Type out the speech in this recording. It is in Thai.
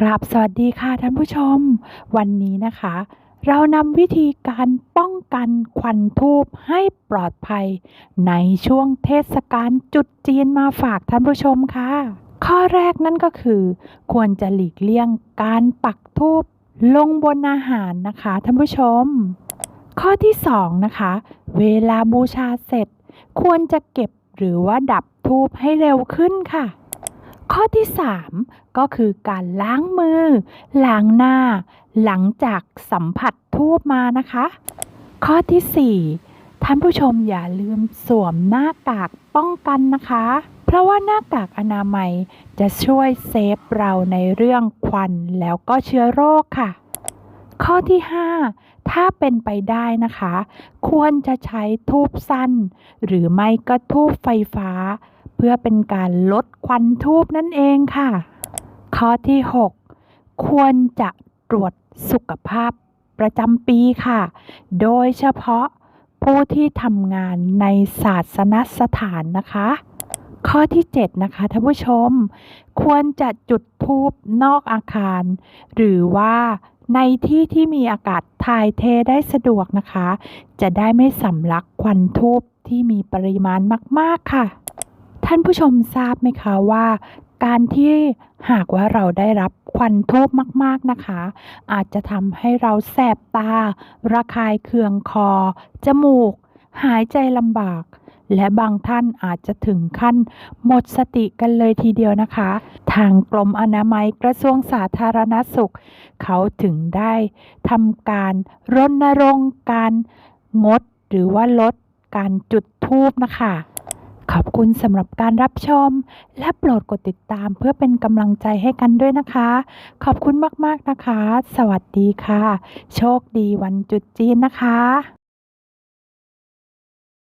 กราบสวัสดีค่ะท่านผู้ชม วันนี้นะคะ เรานำวิธีการป้องกันควันทูบให้ปลอดภัย ในช่วงเทศกาลจุดจีนมาฝากท่านผู้ชมค่ะ ข้อแรกนั่นก็คือ ควรจะหลีกเลี่ยงการปักทูบลงบนอาหารนะคะท่านผู้ชม ข้อที่สองนะคะ เวลาบูชาเสร็จ ควรจะเก็บหรือว่าดับทูบให้เร็วขึ้นค่ะ ข้อที่ 3 ก็คือการล้างมือ ล้างหน้า หลังจากสัมผัสทูบมานะคะ ข้อทีสี่ 4 ท่านผู้ชมอย่าลืมสวมหน้ากากป้องกันนะคะ เพราะว่าหน้ากากอนามัยจะช่วยเซฟเราในเรื่องควันแล้วก็เชื้อโรคค่ะ ข้อที่ 5 ถ้าเป็นไปได้นะคะ ควรจะใช้ทูบสั้น หรือไม่ก็ทูบไฟฟ้า เพื่อเป็นการลดควันทูบนั่นเองค่ะ ข้อที่ 6 ควรจะตรวจสุขภาพประจำปีค่ะ โดยเฉพาะผู้ที่ทำงานในศาสนสถานนะคะ ข้อที่ 7 นะคะท่านผู้ชม ควรจะจุดทูบนอกอาคาร หรือว่าในที่ที่มีอากาศถ่ายเทได้สะดวกนะคะ จะได้ไม่สำลักควันทูบที่มีปริมาณมาก ๆ ค่ะ ท่านผู้ชมทราบไหมคะว่า การที่หากว่าเราได้รับควันทูบมาก ๆ นะคะ อาจจะทำให้เราแสบตา ระคายเคืองคอ จมูก หายใจลำบาก และบางท่านอาจจะถึงขั้นหมดสติกันเลยทีเดียวนะคะ ทางกรมอนามัยกระทรวงสาธารณสุข เขาถึงได้ทำการรณรงค์การงดหรือว่าลดการจุดทูบนะคะ ขอบคุณสำหรับการรับชม และโปรดกดติดตามเพื่อเป็นกำลังใจให้กันด้วยนะคะ ขอบคุณมากๆนะคะ สวัสดีค่ะ โชคดีวันจุดจีนนะคะ